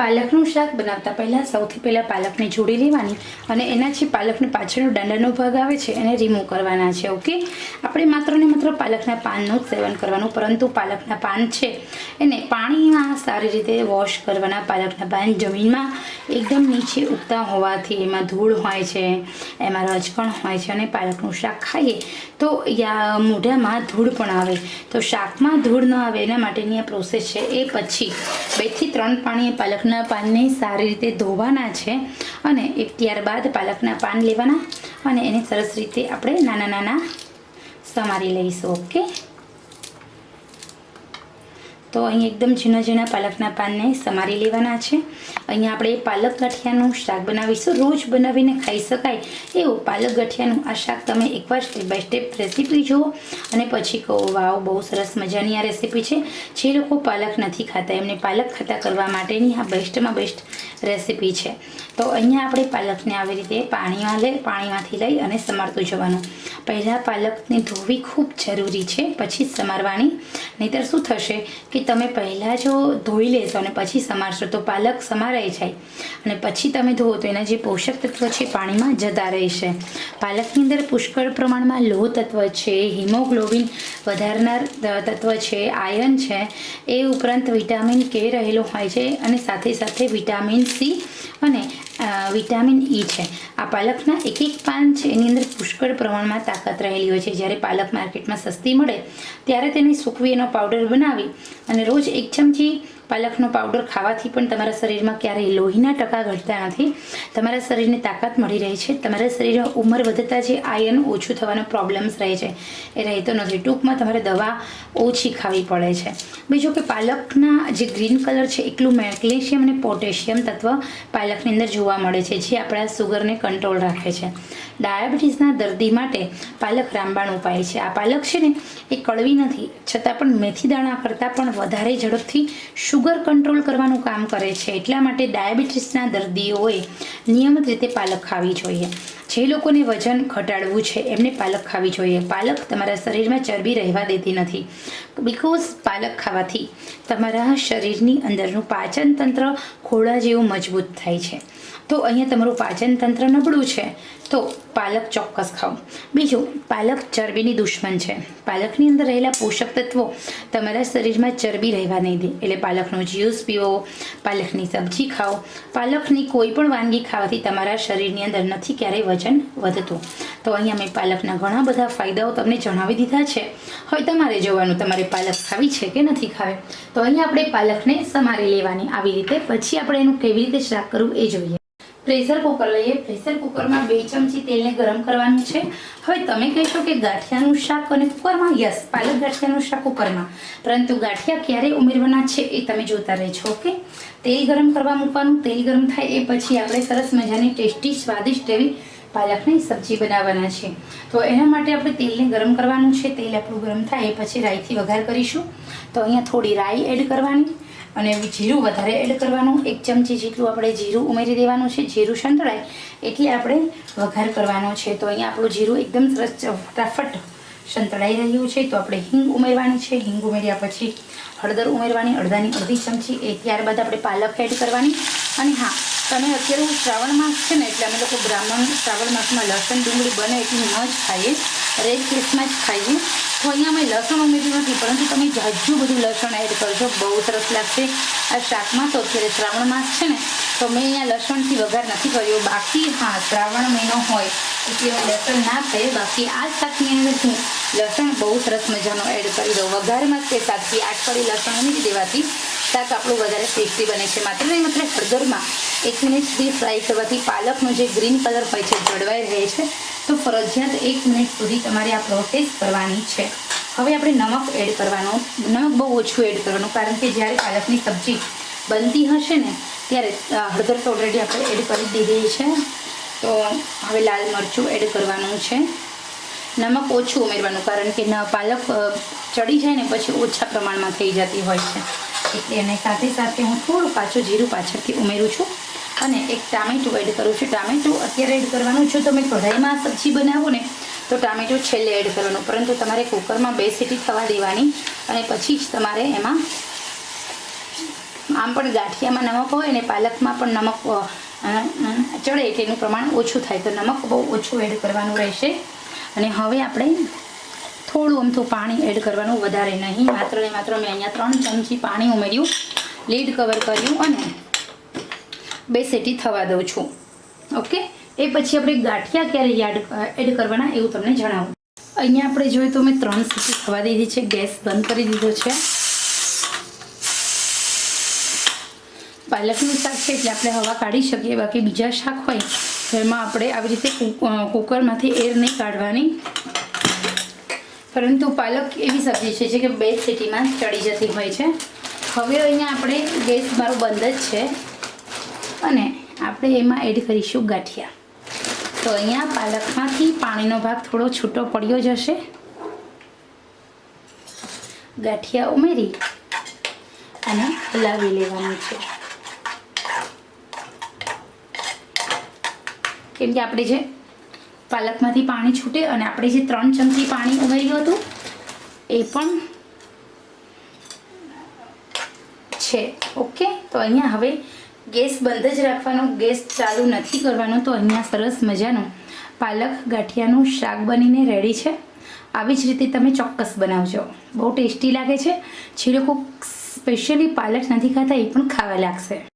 પાલકનું શાક બનાવતા પહેલાં સૌથી પહેલાં પાલકને જોડી લેવાની અને એના જે પાલકનો પાછળનો દાંડાનો ભાગ આવે છે એને રિમૂવ કરવાના છે ઓકે આપણે માત્ર ને માત્ર પાલકના પાનનું સેવન કરવાનું, પરંતુ પાલકના પાન છે, એને પાણીમાં સારી રીતે વોશ કરવાના પાલકના પાન જમીનમાં એકદમ નીચે ઉગતા હોવાથી એમાં ધૂળ હોય છે, એમાં રજકણ હોય છે અને પાલકનું શાક ખાઈએ તો યા મોઢામાં ધૂળ પણ આવે. તો શાકમાં ધૂળ ન આવે એના માટેની આ પ્રોસેસ છે. એ પછી બેથી ત્રણ પાણી પાણીએ પાલકના પાનને સારી રીતે ધોવાના છે અને એક ત્યારબાદ પાલકના પાન લેવાના અને એને સરસ રીતે આપણે નાના નાના સમારી લઈશું, ઓકે? તો અહીં એકદમ ઝીણા ઝીણા પાલકના પાનને સમારી લેવાના છે. અહીંયા આપણે પાલક ગઠિયાનું શાક બનાવીશું. રોજ બનાવીને ખાઈ શકાય એવું પાલક ગઠિયાનું આ શાક તમે એકવાર સ્ટેપ બાય સ્ટેપ રેસીપી જુઓ અને પછી કહો, વાવ, બહુ સરસ મજાની આ રેસીપી છે. જે લોકો પાલક નથી ખાતા, એમને પાલક ખાતા કરવા માટેની આ બેસ્ટમાં બેસ્ટ રેસીપી છે. તો અહીંયા આપણે પાલકને આવી રીતે પાણીમાં લઈ, પાણીમાંથી લઈ અને સમારતું જવાનું. પહેલાં પાલકને ધોવી ખૂબ જરૂરી છે, પછી સમારવાની. નહીતર શું થશે કે તમે પહેલાં જો ધોઈ લેશો અને પછી સમારશો, તો પાલક સમારાઈ જાય. અને પછી તમે ધોવો તો એના જે પોષક તત્વ છે પાણીમાં જતા રહેશે. પાલકની અંદર પુષ્કળ પ્રમાણમાં લોહ તત્વ છે, હિમોગ્લોબિન વધારનાર તત્વ છે આયર્ન છે, એ ઉપરાંત વિટામિન કે રહેલો હોય છે, અને સાથે સાથે વિટામિન સી અને વિટામિન ઈ છે. આ પાલકના એક એક પાન છે, એની અંદર પુષ્કળ પ્રમાણમાં તાકાત રહેલી હોય છે. જ્યારે પાલક માર્કેટમાં સસ્તી મળે, ત્યારે તેને સૂકવી એનો પાવડર બનાવી અને રોજ એક ચમચી પાલકનો પાવડર ખાવાથી પણ તમારા શરીરમાં ક્યારેય લોહીના ટકા ઘટતા નથી. તમારા શરીરને તાકાત મળી રહે છે. તમારા શરીરમાં ઉંમર વધતા જે આયર્ન ઓછું થવાનો પ્રોબ્લેમ્સ રહે છે. એ રહેતો નથી. ટૂંકમાં તમારે દવા ઓછી ખાવી પડે છે. બીજું કે પાલકના જે ગ્રીન કલર છે, એકલું મેગ્નેશિયમ અને પોટેશિયમ તત્વ પાલકની અંદર જોવા મળે છે, જે આપણા સુગરને કંટ્રોલ રાખે છે. ડાયાબિટીસના દર્દી માટે પાલક રામબાણ ઉપાય છે. આ પાલક છે ને, એ કડવી નથી. છતાં પણ મેથી દાણા કરતાં પણ વધારે ઝડપથી શુગર કંટ્રોલ કરવાનું કામ કરે છે. એટલા માટે ડાયાબિટીસના દર્દીઓએ નિયમિત રીતે પાલક ખાવી જોઈએ. જે લોકોને વજન ઘટાડવું છે, એમને પાલક ખાવી જોઈએ. પાલક તમારા શરીરમાં ચરબી રહેવા દેતી નથી. બિકોઝ પાલક ખાવાથી તમારા શરીરની અંદરનું પાચન તંત્ર ખોળા જેવું મજબૂત થાય છે. તો અહીંયા તમારું પાચન તંત્ર નબળું છે, તો પાલક ચોક્કસ ખાઓ. બીજું, પાલક ચરબીની દુશ્મન છે. પાલકની અંદર રહેલા પોષક તત્વો તમારા શરીરમાં ચરબી રહેવા નહીં દે. એટલે પાલકનો જ્યુસ પીવો, પાલકની સબ્જી ખાઓ. પાલકની કોઈ પણ વાનગી ખાવાથી તમારા શરીરની અંદર નથી ક્યારેય વજન વધતું. તો અહીંયા મેં પાલકના ઘણા બધા ફાયદાઓ તમને જણાવી દીધા છે. હવે તમારે જોવાનું, તમારે પાલક ખાવી છે કે નથી ખાવી? તો અહીંયા આપણે પાલકને સમારી લેવાની. આવી રીતે પછી આપણે એનું કેવી રીતે શાક કરવું એ જોઈએ. પ્રેશર કુકર લઈએ. પ્રેશર કુકરમાં બે ચમચી તેલને ગરમ કરવાનું છે. હવે તમે કહેશો કે ગાંઠિયાનું શાક અને કુકરમાં? યસ, પાલક ગાંઠિયાનું શાક કુકરમાં. પરંતુ ગાંઠિયા ક્યારે ઉમેરવાના છે એ તમે જોતા રહેજો, ઓકે? તેલ ગરમ કરવા મૂકવાનું. તેલ ગરમ થાય એ પછી આપણે સરસ મજાની ટેસ્ટી, સ્વાદિષ્ટ એવી પાલકની સબ્જી બનાવવાના છે. તો એના માટે આપણે તેલને ગરમ કરવાનું છે. તેલ આપણું ગરમ થાય એ પછી રાઈથી વઘાર કરીશું. તો અહીંયા થોડી રાઈ એડ કરવાની અને જીરું વધારે એડ કરવાનું. એક ચમચી જેટલું આપણે જીરું ઉમેરી દેવાનું છે. જીરું સંતળાય એટલે આપણે વઘાર કરવાનો છે. તો અહીંયા આપણું જીરું એકદમ સરસ ફટાફટ સંતળાઈ રહ્યું છે. તો આપણે હિંગ ઉમેરવાની છે. હિંગ ઉમેર્યા પછી હળદર ઉમેરવાની અડધાની અડધી ચમચી એ ત્યારબાદ આપણે પાલક એડ કરવાની. અને હા તમે અત્યારે શ્રાવણ માસ છે ને, એટલે અમે લોકો બ્રાહ્મણ શ્રાવણ માસમાં લસણ, ડુંગળી બને એટલી ન જ ખાઈએ. રેડ કેસમાં જ ખાઈએ. તો અહીંયા અમે લસણ ઉમેર્યું નથી, પરંતુ તમે જાજુ બધું લસણ એડ કરજો. બહુ સરસ લાગશે આ શાકમાં. તો અત્યારે શ્રાવણ માસ છે ને, તો મેં અહીંયા લસણથી વઘાર નથી કર્યો. બાકી હા, શ્રાવણ મહિનો હોય એટલે હું લસણ ના ખાઈએ બાકી આ શાકની અંદર હું લસણ બહુ સરસ મજાનો એડ કરી દઉં. વઘારમાં તે શાકથી આઠ કળી લસણ ઉમેરી દેવાથી શાક આપણું વધારે ટેસ્ટી બને છે. માત્ર ને માત્ર હળદરમાં એક મિનિટ સુધી ફ્રાય કરવાથી પાલકનો જે ગ્રીન કલર હોય છે, જળવાઈ રહે છે. તો ફરજિયાત એક મિનિટ સુધી તમારે આ પ્રોસેસ કરવાની છે. હવે આપણે નમક એડ કરવાનો, નમક બહુ ઓછું એડ કરવાનું, કારણ કે જ્યારે પાલકની સબ્જી બનતી હશે ને, ત્યારે હળદર તો ઓલરેડી આપણે એડ કરી દીધી છે. તો હવે લાલ મરચું એડ કરવાનું છે. નમક ઓછું ઉમેરવાનું, કારણ કે પાલક ચડી જાય ને પછી ઓછા પ્રમાણમાં થઈ જતી હોય છે. એટલે એને સાથે સાથે હું થોડું પાછું જીરું પાછળથી ઉમેરું છું. અને એક ટામેટું એડ કરું છું. ટામેટું અત્યારે એડ કરવાનું જો તમે કઢાઈમાં સબ્જી બનાવો ને, તો ટામેટું છેલ્લે એડ કરવાનું. પરંતુ તમારે કુકરમાં બે સીટી થવા દેવાની અને પછી જ તમારે એમાં આમ પણ ગાંઠિયામાં નમક હોય ને પાલકમાં પણ નમક ચડે એટલે પ્રમાણ ઓછું થાય. તો નમક બહુ ઓછું એડ કરવાનું રહેશે. અને હવે આપણે થોડું અમથું પાણી એડ કરવાનું વધારે નહીં. માત્ર ને માત્ર મેં અહીંયા ત્રણ ચમચી પાણી ઉમેર્યું. લીડ કવર કર્યું અને બે સેટી થવા દઉં છું. ઓકે એ પછી આપણે ગાંઠિયા ક્યારે યાદ એડ કરવાના એવું તમને જણાવું. અહીંયા આપણે જોઈએ તો મેં ત્રણ સીટી થવા દીધી છે, ગેસ બંધ કરી દીધો છે. પાલકનું શાક છે એટલે આપણે હવા કાઢી શકીએ, બાકી બીજા શાક હોય તો એમાં આપણે આવી રીતે કુકરમાંથી એર નહીં કાઢવાની. પરંતુ પાલક એવી સબ્જી છે કે બે સીટીમાં ચડી જતી હોય છે. હવે અહીંયા આપણે ગેસ મારો બંધ જ છે. અને આપણે એમાં એડ કરીશું ગાંઠિયા. તો અહીંયા પાલકમાંથી પાણીનો ભાગ થોડો છૂટો પડ્યો જશે ગાંઠિયા ઉમેરી અને હલાવી લેવાનું છે. કેમ કે આપણે જે પાલકમાંથી પાણી છૂટે અને આપણે જે ત્રણ ચમચી પાણી ઉમેર્યું હતું, એ પણ છે. ઓકે? તો અહીંયા હવે ગેસ બંધ જ રાખવાનો, ગેસ ચાલુ નથી કરવાનો, તો અહીંયા સરસ મજાનું પાલક ગાંઠિયાનું શાક બનીને રેડી છે. આવી જ રીતે તમે ચોક્કસ બનાવજો. બહુ ટેસ્ટી લાગે છે. જે લોકો સ્પેશિયલી પાલક નથી ખાતા, એ પણ ખાવા લાગશે.